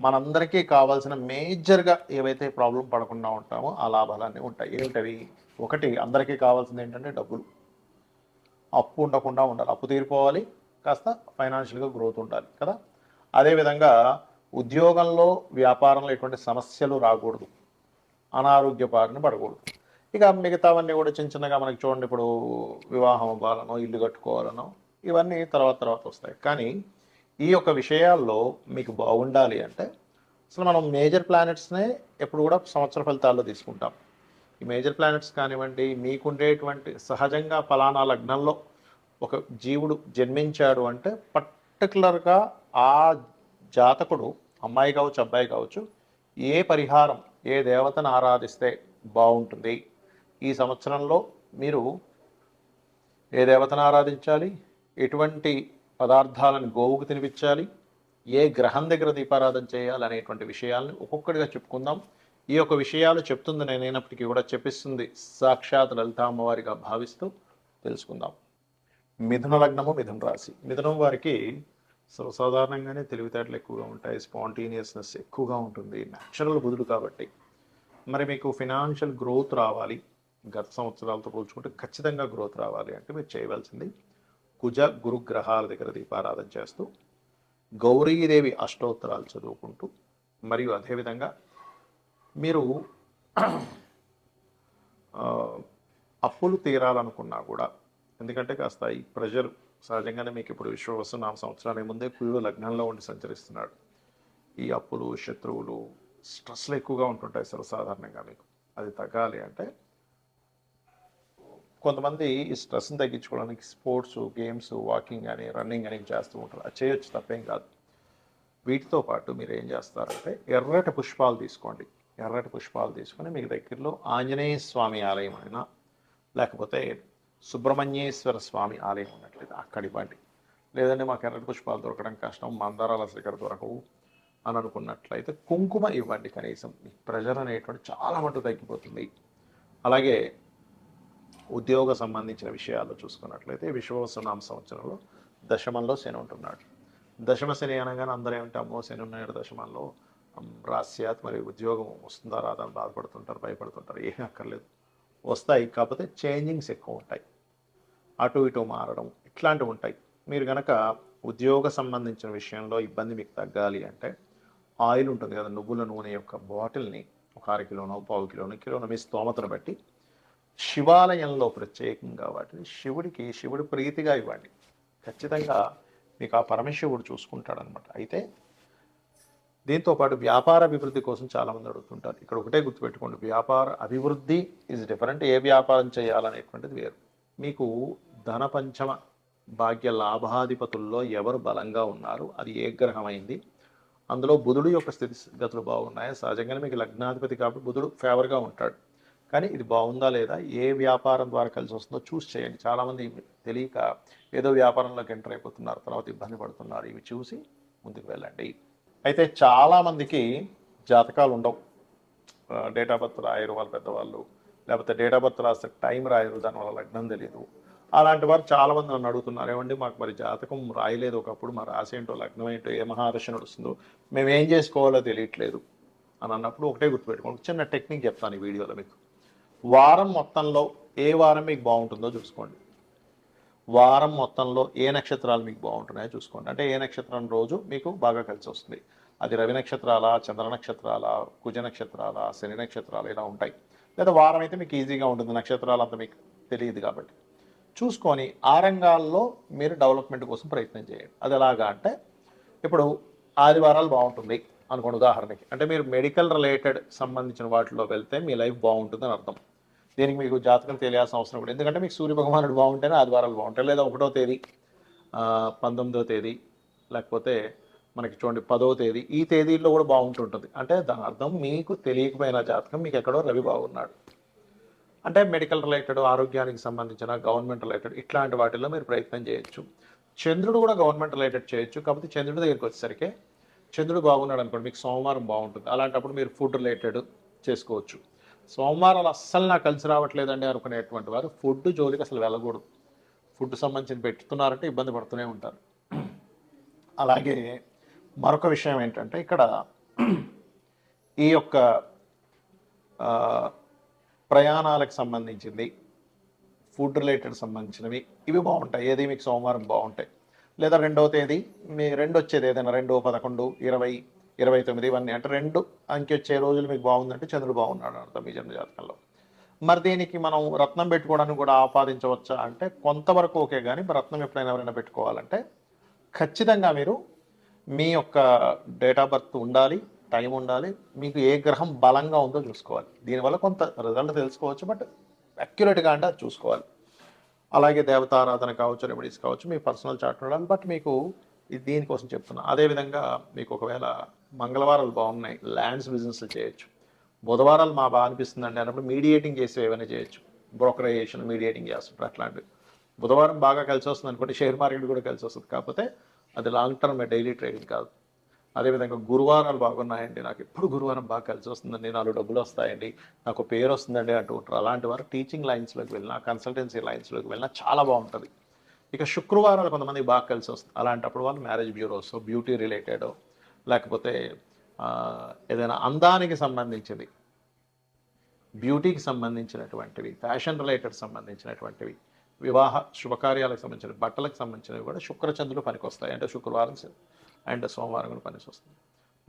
మనందరికీ కావాల్సిన మేజర్గా ఏవైతే ప్రాబ్లం పడకుండా ఉంటామో ఆ లాభాలన్నీ ఉంటాయి. ఏమిటవి? ఒకటి అందరికీ కావాల్సింది ఏంటంటే డబ్బులు. అప్పు ఉండకుండా ఉండాలి. అప్పు తీరిపోవాలి. కాస్త ఫైనాన్షియల్గా గ్రోత్ ఉండాలి కదా? అదేవిధంగా ఉద్యోగంలో వ్యాపారంలో ఎటువంటి సమస్యలు రాకూడదు. అనారోగ్య బారిన పడకూడదు. ఇక మిగతావన్నీ కూడా చిన్న చిన్నగా మనకి చూడండి. ఇప్పుడు వివాహం అవ్వాలనో ఇల్లు కట్టుకోవాలనో ఇవన్నీ తర్వాత తర్వాత వస్తాయి. కానీ ఈ యొక్క విషయాల్లో మీకు బాగుండాలి అంటే అసలు మనం మేజర్ ప్లానెట్స్నే ఎప్పుడు కూడా సంవత్సర ఫలితాల్లో తీసుకుంటాం. ఈ మేజర్ ప్లానెట్స్ కానివ్వండి మీకుండేటువంటి సహజంగా ఫలానా లగ్నంలో ఒక జీవుడు జన్మించాడు అంటే పర్టికులర్గా ఆ జాతకుడు అమ్మాయి కావచ్చు అబ్బాయి కావచ్చు ఏ పరిహారం ఏ దేవతను ఆరాధిస్తే బాగుంటుంది? ఈ సంవత్సరంలో మీరు ఏ దేవతను ఆరాధించాలి? ఎటువంటి పదార్థాలను గోవుకు తినిపించాలి ఏ గ్రహం దగ్గర దీపారాధన చేయాలి అనేటువంటి విషయాలను ఒక్కొక్కటిగా చెప్పుకుందాం. ఈ యొక్క విషయాలు చెప్తుంది నేనైనప్పటికీ కూడా చెప్పిస్తుంది. సాక్షాత్ లలిత అమ్మవారిగా భావిస్తూ తెలుసుకుందాం. మిథున లగ్నము మిథున రాశి. మిథునం వారికి సర్వసాధారణంగానే తెలివితేటలు ఎక్కువగా ఉంటాయి స్పాంటేనియస్నెస్ ఎక్కువగా ఉంటుంది న్యాచురల్ బుధుడు కాబట్టి. మరి మీకు ఫినాన్షియల్ గ్రోత్ రావాలి గత సంవత్సరాలతో పోల్చుకుంటే ఖచ్చితంగా గ్రోత్ రావాలి అంటే మీరు చేయవలసింది కుజ గురుగ్రహాల దగ్గర దీపారాధన చేస్తూ గౌరీదేవి అష్టోత్తరాలు చదువుకుంటూ మరియు అదేవిధంగా మీరు అప్పులు తీరాలనుకున్నా కూడా ఎందుకంటే కాస్త ఈ ప్రెషర్ సహజంగానే మీకు ఇప్పుడు విశ్వవస్తు నామ సంవత్సరాల ముందే కుయుడు లగ్నంలో ఉండి సంచరిస్తున్నాడు. ఈ అప్పులు శత్రువులు స్ట్రెస్లు ఎక్కువగా ఉంటుంటాయి సర్వసాధారణంగా మీకు. అది తగ్గాలి అంటే కొంతమంది ఈ స్ట్రెస్ని తగ్గించుకోవడానికి స్పోర్ట్స్ గేమ్స్ వాకింగ్ అని రన్నింగ్ అని చేస్తూ ఉంటారు. అది చేయొచ్చు తప్పేం కాదు. వీటితో పాటు మీరు ఏం చేస్తారంటే ఎర్రటి పుష్పాలు తీసుకోండి. ఎర్రటి పుష్పాలు తీసుకొని మీకు దగ్గరలో ఆంజనేయ స్వామి ఆలయం అయినా లేకపోతే సుబ్రహ్మణ్యేశ్వర స్వామి ఆలయం ఉన్నట్లయితే అక్కడ ఇవ్వండి. లేదంటే మాకు ఎర్రటి పుష్పాలు దొరకడం కష్టం మందారాల దగ్గర దొరకవు అని అనుకున్నట్లయితే కుంకుమ ఇవ్వండి కనీసం. మీ ప్రెషర్ అనేటువంటి చాలా మటుకు తగ్గిపోతుంది. అలాగే ఉద్యోగ సంబంధించిన విషయాల్లో చూసుకున్నట్లయితే విశ్వవసనామ సంవత్సరంలో దశమంలో శని ఉంటున్నాడు. దశమ శని అనగానే అందరూ ఏమిటి అమ్మో శని ఉన్నాడు దశమంలో. ఉమ్, రాస్యాత్ మరి ఉద్యోగం వస్తుందా రాదా అని బాధపడుతుంటారు భయపడుతుంటారు ఏమీ అక్కర్లేదు. వస్తాయి కాకపోతే చేంజింగ్స్ ఎక్కువ ఉంటాయి. అటు ఇటు మారడం ఇట్లాంటివి ఉంటాయి. మీరు కనుక ఉద్యోగ సంబంధించిన విషయంలో ఇబ్బంది మీకు తగ్గాలి అంటే ఆయిల్ ఉంటుంది కదా నువ్వుల నూనె యొక్క బాటిల్ని ఒక అర కిలోనో పావు కిలోనో కిలోనో మీ స్తోమతను బట్టి శివాలయంలో ప్రత్యేకంగా వాటిని శివుడికి శివుడి ప్రీతిగా ఇవ్వండి. ఖచ్చితంగా మీకు ఆ పరమశివుడు చూసుకుంటాడనమాట అయితే దీంతో పాటు వ్యాపార అభివృద్ధి కోసం చాలామంది అడుగుతుంటారు. ఇక్కడ ఒకటే గుర్తుపెట్టుకోండి వ్యాపార అభివృద్ధి ఈజ్ డిఫరెంట్ ఏ వ్యాపారం చేయాలనేటువంటిది వేరు. మీకు ధనపంచమ భాగ్య లాభాధిపతుల్లో ఎవరు బలంగా ఉన్నారు? అది ఏ గ్రహమైంది? అందులో బుధుడు యొక్క స్థితిగతులు బాగున్నాయి? సహజంగానే మీకు లగ్నాధిపతి కాబట్టి బుధుడు ఫేవర్గా ఉంటాడు. కానీ ఇది బాగుందా లేదా ఏ వ్యాపారం ద్వారా కలిసి వస్తుందో చూసి చేయండి. చాలామంది తెలియక ఏదో వ్యాపారంలోకి ఎంటర్ అయిపోతున్నారు తర్వాత ఇబ్బంది పడుతున్నారు. ఇవి చూసి ముందుకు వెళ్ళండి. అయితే చాలామందికి జాతకాలు ఉండవు. డేట్ ఆఫ్ బర్త్ రాయరు వాళ్ళ పెద్దవాళ్ళు. లేకపోతే డేట్ ఆఫ్ బర్త్ రాస్తే టైం రాయరు దానివల్ల లగ్నం తెలియదు అలాంటి వారు చాలామంది నన్ను అడుగుతున్నారు. ఏమండి మాకు మరి జాతకం రాయలేదు ఒకప్పుడు మా రాసేంటో ఏంటో లగ్నం ఏంటో ఏ మహాదశ నడుస్తుందో మేము ఏం చేసుకోవాలో తెలియట్లేదు అని అన్నప్పుడు ఒకటే గుర్తుపెట్టుకోండి. చిన్న టెక్నిక్ చెప్తాను ఈ వీడియోలో మీకు. వారం మొత్తంలో ఏ వారం మీకు బాగుంటుందో చూసుకోండి. వారం మొత్తంలో ఏ నక్షత్రాలు మీకు బాగుంటున్నాయో చూసుకోండి. అంటే ఏ నక్షత్రం రోజు మీకు బాగా కలిసి వస్తుంది. అది రవి నక్షత్రాల చంద్ర నక్షత్రాల కుజ నక్షత్రాల శని నక్షత్రాలు ఇలా ఉంటాయి. లేదా వారం అయితే మీకు ఈజీగా ఉంటుంది. నక్షత్రాలు అంత మీకు తెలియదు కాబట్టి. చూసుకొని ఆ రంగాల్లో మీరు డెవలప్మెంట్ కోసం ప్రయత్నం చేయండి. అది ఎలాగా అంటే ఇప్పుడు ఆదివారాలు బాగుంటుంది అనుకోండి ఉదాహరణకి. అంటే మీరు మెడికల్ రిలేటెడ్ సంబంధించిన వాటిలో వెళ్తే మీ లైఫ్ బాగుంటుందని అర్థం. దీనికి మీకు జాతకం తెలియాల్సిన అవసరం కూడా. ఎందుకంటే మీకు సూర్య భగవానుడు బాగుంటేనే ఆదివారాలు బాగుంటాయి. లేదా ఒకటో తేదీ పంతొమ్మిదో తేదీ లేకపోతే మనకి చూడండి పదో తేదీ ఈ తేదీల్లో కూడా బాగుంటుంటుంది. అంటే దాని అర్థం మీకు తెలియకపోయిన జాతకం మీకు ఎక్కడో రవి బాగున్నాడు అంటే మెడికల్ రిలేటెడ్ ఆరోగ్యానికి సంబంధించిన గవర్నమెంట్ రిలేటెడ్ ఇట్లాంటి వాటిల్లో మీరు ప్రయత్నం చేయొచ్చు. చంద్రుడు కూడా గవర్నమెంట్ రిలేటెడ్ చేయొచ్చు. కాకపోతే చంద్రుడి దగ్గరికి వచ్చేసరికి చంద్రుడు బాగున్నాడు అనుకోండి మీకు సోమవారం బాగుంటుంది. అలాంటప్పుడు మీరు ఫుడ్ రిలేటెడ్ చేసుకోవచ్చు. సోమవారాలు అస్సలు నాకు కలిసి రావట్లేదండి అనుకునేటువంటి వారు ఫుడ్ జోలికి అసలు వెళ్ళకూడదు. ఫుడ్ సంబంధించిన పెట్టుతున్నారంటే ఇబ్బంది పడుతూనే ఉంటారు. అలాగే మరొక విషయం ఏంటంటే ఇక్కడ ఈ యొక్క ప్రయాణాలకు సంబంధించింది ఫుడ్ రిలేటెడ్ సంబంధించినవి ఇవి బాగుంటాయి. ఏది మీకు సోమవారం బాగుంటాయి. లేదా రెండవ తేదీ మీ రెండు వచ్చేది ఏదైనా రెండు పదకొండు ఇరవై ఇరవై తొమ్మిది ఇవన్నీ. అంటే రెండు అంకె వచ్చే రోజులు మీకు బాగుందంటే చంద్రుడు బాగున్నాడు అర్థం మీ జన్మ జాతకంలో. మరి దీనికి మనం రత్నం పెట్టుకోవడానికి కూడా ఆపాదించవచ్చా అంటే కొంతవరకు ఓకే కానీ మరి రత్నం ఎప్పుడైనా ఎవరైనా పెట్టుకోవాలంటే ఖచ్చితంగా మీరు మీ యొక్క డేట్ ఆఫ్ బర్త్ ఉండాలి టైం ఉండాలి మీకు ఏ గ్రహం బలంగా ఉందో చూసుకోవాలి. దీనివల్ల కొంత రిజల్ట్ తెలుసుకోవచ్చు బట్ అక్యురేట్గా అంటే అది చూసుకోవాలి. అలాగే దేవతారాధన కావచ్చు రెమెడీస్ కావచ్చు మీ పర్సనల్ చార్ట్ ఉండాలి బట్ మీకు ఇది దీనికోసం చెప్తున్నా. అదేవిధంగా మీకు ఒకవేళ మంగళవారాలు బాగున్నాయి ల్యాండ్స్ బిజినెస్లు చేయొచ్చు. బుధవారాలు మా బాగా అనిపిస్తుందండి అన్నప్పుడు మీడియేటింగ్ చేసి ఏమైనా చేయొచ్చు. బ్రోకరైజేషన్ మీడియేటింగ్ చేస్తుంటారు అట్లాంటివి. బుధవారం బాగా కలిసి వస్తుంది అనుకోండి షేర్ మార్కెట్ కూడా కలిసి వస్తుంది. కాకపోతే అది లాంగ్ టర్మ్ డైలీ ట్రేడింగ్ కాదు. అదేవిధంగా గురువారాలు బాగున్నాయండి. నాకు ఎప్పుడు గురువారం బాగా కలిసి వస్తుందండి. నాలుగు డబ్బులు వస్తాయండి. నాకు పేరు వస్తుందండి అంటూ ఉంటారు. అలాంటి వారు టీచింగ్ లైన్స్లోకి వెళ్ళినా కన్సల్టెన్సీ లైన్స్లోకి వెళ్ళినా చాలా బాగుంటుంది. ఇక శుక్రవారాలు కొంతమందికి బాగా కలిసి వస్తుంది అలాంటప్పుడు వాళ్ళు మ్యారేజ్ బ్యూరోస్ బ్యూటీ రిలేటెడ్ లేకపోతే ఏదైనా అందానికి సంబంధించింది బ్యూటీకి సంబంధించినటువంటివి ఫ్యాషన్ రిలేటెడ్ సంబంధించినటువంటివి వివాహ శుభకార్యాలకు సంబంధించిన బట్టలకు సంబంధించినవి కూడా శుక్రచంద్రులు పనికొస్తాయి. అంటే శుక్రవారం అండ్ సోమవారం కూడా పనికి వస్తుంది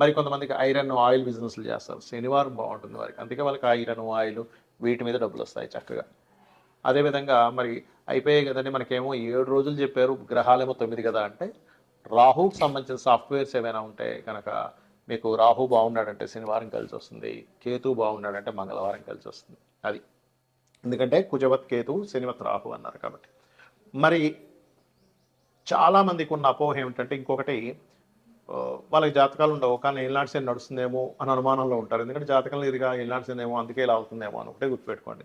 మరి కొంతమందికి ఐరన్ ఆయిల్ బిజినెస్లు చేస్తారు. శనివారం బాగుంటుంది వారికి. అందుకే వాళ్ళకి ఐరన్ ఆయిల్ వీటి మీద డబ్బులు వస్తాయి చక్కగా. అదేవిధంగా మరి అయిపోయాయి కదండి. మనకేమో ఏడు రోజులు చెప్పారు గ్రహాలేమో తొమ్మిది కదా అంటే రాహుకి సంబంధించిన సాఫ్ట్వేర్స్ ఏమైనా ఉంటే కనుక మీకు రాహు బాగున్నాడంటే శనివారం కలిసి వస్తుంది కేతు బాగున్నాడంటే మంగళవారం కలిసి వస్తుంది. అది. ఎందుకంటే కుజవత్ కేతు శనివత్ రాహు అన్నారు కాబట్టి. మరి చాలా మందికి ఉన్న అపోహ ఏమిటంటే ఇంకొకటి వాళ్ళకి జాతకాలు ఉండవు. కానీ ఏళ్ళనాటి సేన నడుస్తుందేమో అని అనుమానంలో ఉంటారు. ఎందుకంటే జాతకంలో ఇదిగా ఏళ్ళనాటి సేనేమో అందుకే ఇలా అవుతుందేమో అని ఒకటే గుర్తుపెట్టుకోండి.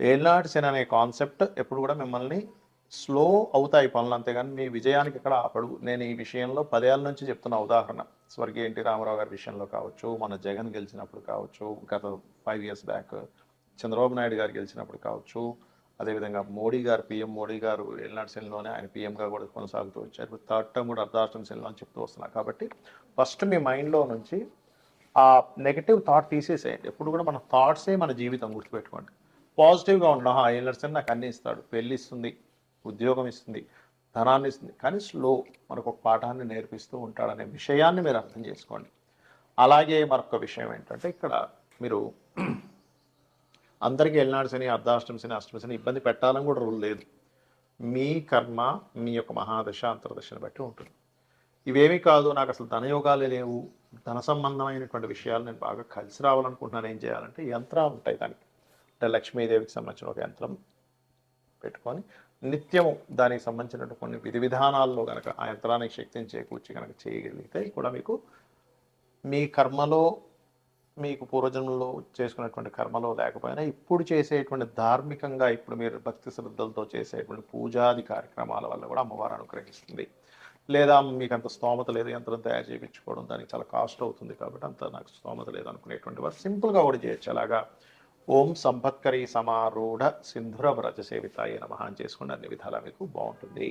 ఏళ్ళనాటి సెన్ అనే కాన్సెప్ట్ ఎప్పుడు కూడా మిమ్మల్ని స్లో అవుతాయి పనులు. అంతేగాని మీ విజయానికి ఇక్కడ ఆపడు. నేను ఈ విషయంలో పదేళ్ళ నుంచి చెప్తున్న ఉదాహరణ. స్వర్గీయ ఎన్టీ రామారావు గారి విషయంలో కావచ్చు మన జగన్ గెలిచినప్పుడు కావచ్చు గత five years back Chandrababu Naidu garu గెలిచినప్పుడు కావచ్చు అదేవిధంగా మోడీ గారు పీఎం మోడీ గారు ఏళ్ళనాటి శనిలోనే ఆయన పీఎంగా కూడా కొనసాగుతూ వచ్చారు. థర్డ్ టర్మ్ కూడా అర్ధాష్టం శనిలో అని చెప్తూ వస్తున్నారు కాబట్టి ఫస్ట్ మీ మైండ్లో నుంచి ఆ నెగటివ్ థాట్ తీసేసేయండి. ఎప్పుడు కూడా మన థాట్సే మన జీవితం గుర్తుపెట్టుకోండి. పాజిటివ్గా ఉండడం ఏం ఏళ్ళర్సన్ నాకు అన్ని ఇస్తాడు. పెళ్ళి ఇస్తుంది ఉద్యోగం ఇస్తుంది ధనాన్ని ఇస్తుంది. కానీ స్లో మనకు ఒక పాఠాన్ని నేర్పిస్తూ ఉంటాడనే విషయాన్ని మీరు అర్థం చేసుకోండి. అలాగే మరొక విషయం ఏంటంటే ఇక్కడ మీరు అందరికీ ఎల్నాడు శని అర్ధాష్టమి శని అష్టమి శని ఇబ్బంది పెట్టాలని కూడా రూల్ లేదు. మీ కర్మ మీ యొక్క మహాదశ అంతర్దశని బట్టి ఉంటుంది. ఇవేమీ కాదు నాకు అసలు ధనయోగాలే లేవు ధన సంబంధమైనటువంటి విషయాలు నేను బాగా కలిసి రావాలనుకుంటున్నాను. ఏం చేయాలంటే యంత్రాలు ఉంటాయి దానికి. అంటే లక్ష్మీదేవికి సంబంధించిన ఒక యంత్రం పెట్టుకొని నిత్యము దానికి సంబంధించినటువంటి కొన్ని విధి విధానాల్లో కనుక ఆ యంత్రానికి శక్తిని చేకూర్చి కనుక చేయగలిగితే కూడా మీకు మీ కర్మలో మీకు పూర్వజన్మలో చేసుకున్నటువంటి కర్మలో లేకపోయినా ఇప్పుడు చేసేటువంటి ధార్మికంగా ఇప్పుడు మీరు భక్తి శ్రద్ధలతో చేసేటువంటి పూజాది కార్యక్రమాల వల్ల కూడా అమ్మవారు అనుగ్రహిస్తుంది. లేదా మీకు అంత స్తోమత లేదు యంత్రం తయారు చేయించుకోవడం దానికి చాలా కాస్ట్ అవుతుంది కాబట్టి అంత నాకు స్తోమత లేదు అనుకునేటువంటి వారు సింపుల్గా కూడా చేయొచ్చు. అలాగా ఓం సంపత్కరీ సమారూఢ సింధుర వ్రజ సేవితాయ నమ అని చేసుకుని అన్ని విధాలా మీకు బాగుంటుంది.